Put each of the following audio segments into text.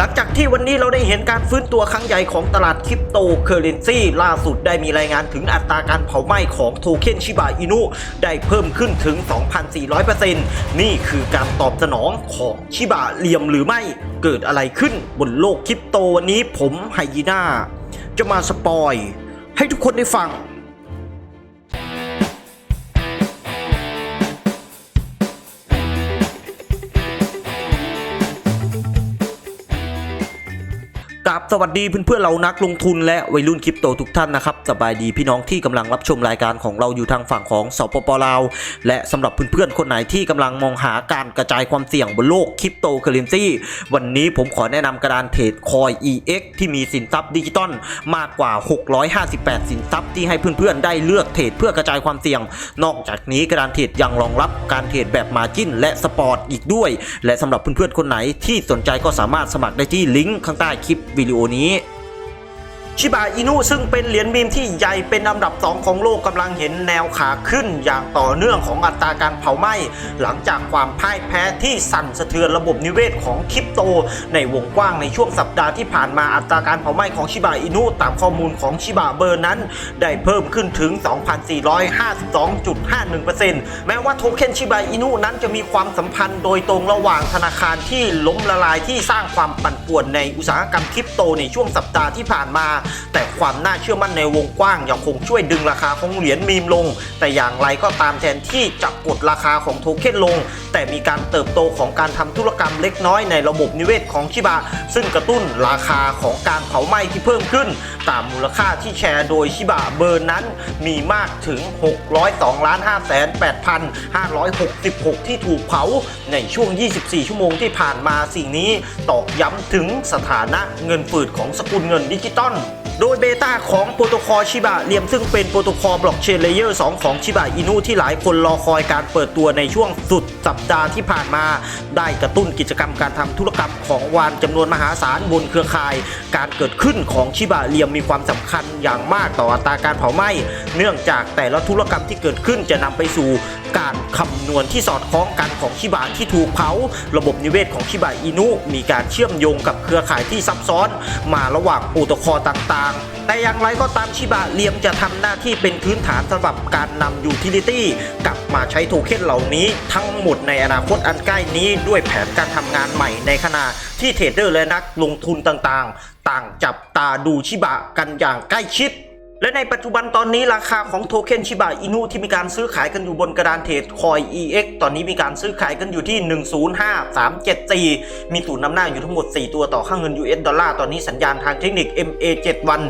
หลังจากที่วันนี้เราได้เห็นการฟื้นตัวครั้งใหญ่ของตลาดคริปโตเคอเรนซีล่าสุดได้มีรายงานถึงอัตราการเผาไหม้ของโทเค็นชิบะอินุได้เพิ่มขึ้นถึง 2,400%นี่คือการตอบสนองของชิบะเหลี่ยมหรือไม่เกิดอะไรขึ้นบนโลกคริปโตวันนี้ผมไฮยีน่าจะมาสปอย ให้ทุกคนได้ฟัง กับสวัสดีเพื่อนๆเรานักลงทุนและวัยรุ่นคริปโตทุกท่านนะครับสบายดีพี่น้องที่กำลังรับชมรายการของเราอยู่ทางฝั่งของสปปลาว และสำหรับเพื่อนๆคนไหนที่กำลังมองหาการกระจายความเสี่ยงบนโลกคริปโตเคอเรนซีวันนี้ผมขอแนะนำกระดานเทรดคอย EX ที่มีสินทรัพย์ดิจิตอลมากกว่า 658 สินทรัพย์ที่ให้เพื่อนๆได้เลือกเทรดเพื่อกระจายความเสี่ยง นอกจากนี้กระดานเทรดยังรองรับการเทรดแบบมาจินและสปอร์ตอีกด้วย และสำหรับเพื่อนๆคนไหนที่สนใจก็สามารถสมัครได้ที่ลิงก์ข้างใต้คลิปวิดีโอนี้ ชิบะอินุซึ่งเป็นเหรียญมีมที่ใหญ่เป็นอันดับ 2 ของโลกกำลังเห็นแนวขาขึ้นอย่างต่อเนื่องของอัตราการเผาไหม้หลังจากความพ่ายแพ้ที่สั่นสะเทือนระบบนิเวศของคริปโต ในวงกว้างในช่วงสัปดาห์ที่ผ่านมาอัตราการเผาไหม้ของชิบะอินุตามข้อมูลของชิบะเบอร์นั้น ได้เพิ่มขึ้นถึง 2,452.51%แม้ว่าโทเค็นชิบะอินุนั้นจะมีความสัมพันธ์โดยตรงระหว่างธนาคารที่ล้มละลายที่สร้างความปั่นป่วนในอุตสาหกรรมคริปโตในช่วงสัปดาห์ที่ผ่านมาแต่ความน่าเชื่อมั่นในวงกว้างยังคงช่วยดึงราคาของเหรียญมีมลง แต่อย่างไรก็ตามแทนที่จะกดราคาของโทเค็นลง แต่มีการเติบโตของการทำธุรกรรมเล็กน้อยในระบบนิเวศของชิบะซึ่งกระตุ้นราคาของการเผาไหม้ที่เพิ่มขึ้น ตามมูลค่าที่แชร์โดยชิบะเบอร์นั้นมีมากถึง 602ล้าน5 8 566 ที่ถูกเผาในช่วง 24 ชั่วโมงที่ผ่านมาสิ่งนี้ตอกย้ำถึงสถานะเงินฝืดของสกุลเงินดิจิตอล โดยเบต้าของโปรโตคอลชิบะเรียมซึ่งเป็นโปรโตคอลบล็อกเชนเลเยอร์ 2 ของชิบะอินุที่หลายคนรอคอยการเปิดตัวในช่วงสุดสัปดาห์ที่ผ่านมา ได้กระตุ้นกิจกรรมการทำธุรกรรมของวานจำนวนมหาศาลบนเครือข่าย การเกิดขึ้นของชิบะเรียมมีความสำคัญอย่างมากต่ออัตราการเผาไหม้เนื่องจากแต่ละธุรกรรมที่เกิดขึ้นจะนำไปสู่การคำนวณที่สอดคล้องกันของชิบะที่ถูกเผา ระบบนิเวศของชิบะอินุมีการเชื่อมโยงกับเครือข่ายที่ซับซ้อน มาระหว่างโปรโตคอลต่างๆ แต่อย่างไรก็ตามชิบะเลียมจะทำหน้าที่เป็นพื้นฐานสำหรับการนำยูทิลิตี้กลับมาใช้โทเค็นเหล่านี้ ทั้งหมดในอนาคตอันใกล้นี้ด้วยแผนการทำงานใหม่ในขณะที่เทรดเดอร์และนักลงทุนต่างๆ ต่างจับตาดูชิบะกันอย่างใกล้ชิด และในปัจจุบันตอนนี้ราคาของโทเค็นชิบะอินุที่มีการซื้อขายกันอยู่บนกระดานเทรดคอย EX ตอนนี้มีการซื้อขายกันอยู่ที่ 105374 มีศูนย์นำหน้าอยู่ทั้งหมด 4 ตัวต่อค่าเงิน US ดอลลาร์ตอนนี้สัญญาณทางเทคนิค MA 7 วัน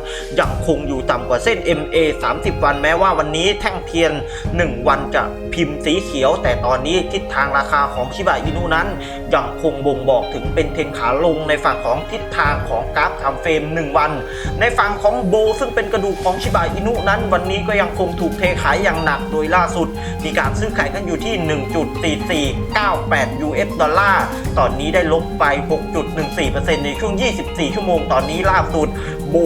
ยังคงอยู่ต่ำกว่าเส้น MA 30 วันแม้ว่าวันนี้แท่งเทียน 1 วันจะ พิมพ์สีเขียว แต่ตอนนี้ทิศทางราคาของชิบะอินุนั้น ยังคงบ่งบอกถึงเป็นเทนขาลงในฝั่งของทิศทางของกราฟทม์เฟรม 1 วัน ในฝั่งของโบซึ่งเป็นกระดูกของชิบะอินุนั้น วันนี้ก็ยังคงถูกเทขายอย่างหนักโดยล่าสุด มีการซื้อขายกันอยู่ที่ 1.4498 US ดอลลาร์ตอนนี้ได้ลบไป 6.14%ในช่วง 24 ชั่วโมงตอนนี้ล่าสุดโบ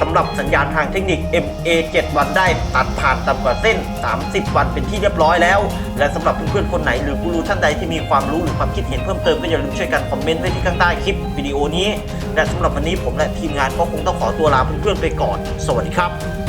สำหรับสัญญาณทางเทคนิค MA 7 วันได้ตัดผ่านต่ำกว่าเส้น 30 วันเป็นที่เรียบร้อยแล้วและสำหรับเพื่อนๆคนไหนหรือกูรูท่านใดที่มีความรู้หรือความคิดเห็นเพิ่มเติมก็อย่าลืมช่วยกันคอมเมนต์ไว้ที่ข้างใต้คลิปวิดีโอนี้และสำหรับวันนี้ผมและทีมงานก็คงต้องขอตัวลาเพื่อนๆไปก่อน สวัสดีครับ